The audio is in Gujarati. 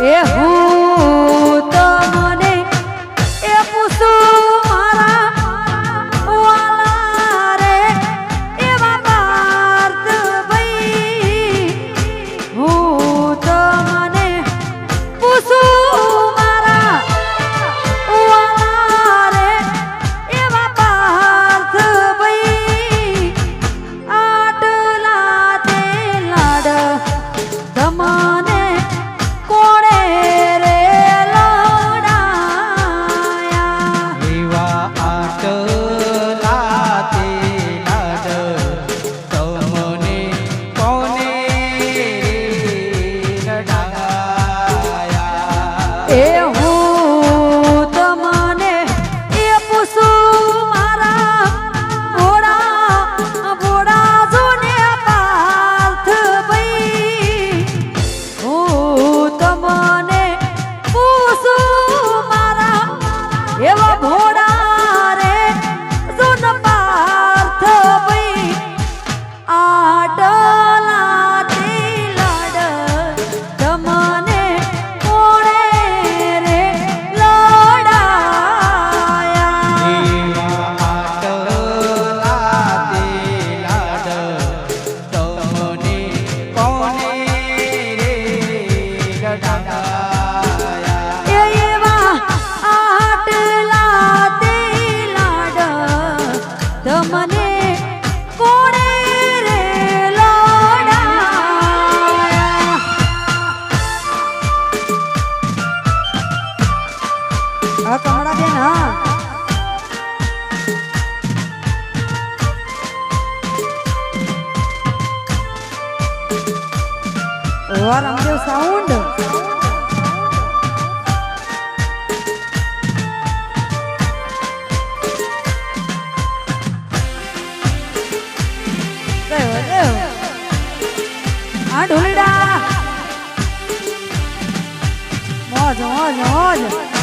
એ હું તમને એ પૂછું મારા વાલા રે એવા પાર્થ ભાઈ, હું તમને પૂછું મારા વાલા રે એવા પાર્થ ભાઈ, આટલા તે લાડ તમને તમને કોણે રે લોડાયા? હા કમળા બેન સાઉન્ડ olha, olha.